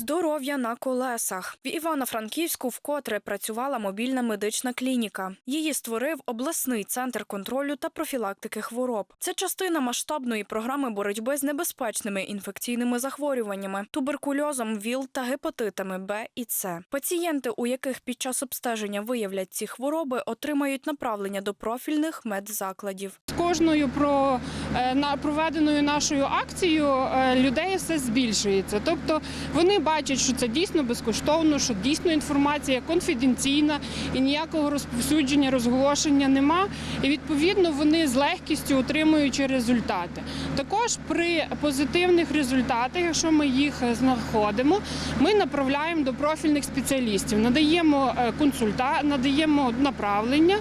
Здоров'я на колесах в Івано-Франківську вкотре працювала мобільна медична клініка. Її створив обласний центр контролю та профілактики хвороб. Це частина масштабної програми боротьби з небезпечними інфекційними захворюваннями, туберкульозом, ВІЛ та гепатитами Б і С. Пацієнти, у яких під час обстеження виявлять ці хвороби, отримають направлення до профільних медзакладів. З кожною про е, проведеною нашою акцією е, людей все збільшується. Тобто вони бачать, що це дійсно безкоштовно, що дійсно інформація конфіденційна і ніякого розповсюдження, розголошення нема. І відповідно вони з легкістю отримують результати. Також при позитивних результатах, якщо ми їх знаходимо, ми направляємо до профільних спеціалістів, надаємо е, консульта, надаємо направлення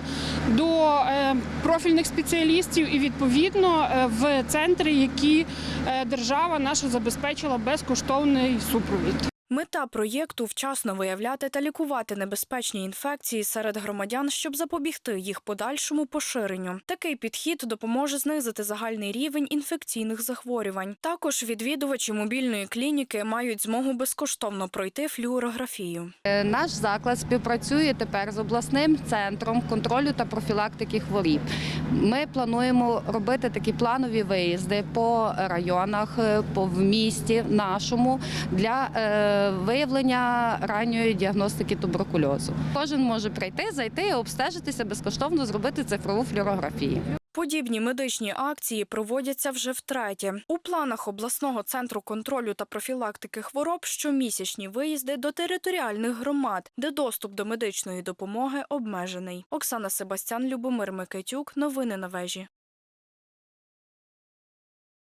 до е, профільних спеціалістів і відповідно е, в центри, які е, держава наша забезпечила безкоштовний супровід. Мета проєкту вчасно виявляти та лікувати небезпечні інфекції серед громадян, щоб запобігти їх подальшому поширенню. Такий підхід допоможе знизити загальний рівень інфекційних захворювань. Також відвідувачі мобільної клініки мають змогу безкоштовно пройти флюорографію. Е, Наш заклад співпрацює тепер з обласним центром контролю та профілактики хворіб. Ми плануємо робити такі планові виїзди по районах, е, по в місті нашому для е, виявлення ранньої діагностики туберкульозу. Кожен може прийти, зайти, обстежитися безкоштовно, зробити цифрову флюорографію. Подібні медичні акції проводяться вже втретє. У планах обласного центру контролю та профілактики хвороб щомісячні виїзди до територіальних громад, де доступ до медичної допомоги обмежений. Оксана Себастян, Любомир Микитюк. Новини на вежі.